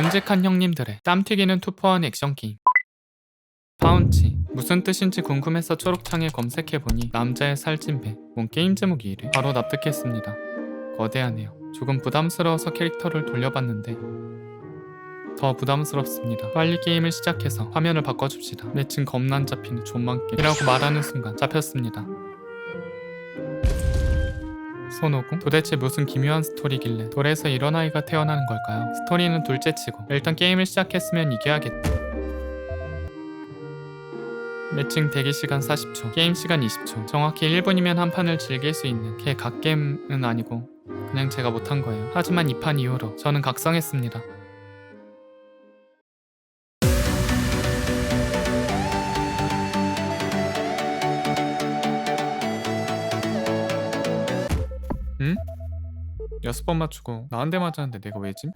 듬직한 형님들의 땀튀기는 투퍼한 액션 게임 파운치 무슨 뜻인지 궁금해서 초록창에 검색해보니 남자의 살찐 배, 뭔 게임 제목이 이래? 바로 납득했습니다. 거대하네요. 조금 부담스러워서 캐릭터를 돌려봤는데 더 부담스럽습니다. 빨리 게임을 시작해서 화면을 바꿔줍시다. 매칭 겁난 잡히는 존만 게임이라고 말하는 순간 잡혔습니다. 손오공? 도대체 무슨 기묘한 스토리길래 돌에서 이런 아이가 태어나는 걸까요? 스토리는 둘째치고 일단 게임을 시작했으면 이겨야겠다. 매칭 대기 시간 40초, 게임 시간 20초. 정확히 1분이면 한 판을 즐길 수 있는 개 갓겜은 아니고 그냥 제가 못한 거예요. 하지만 이 판 이후로 저는 각성했습니다. 응? 여섯 번 맞추고 나한 대 맞았는데 내가 왜지?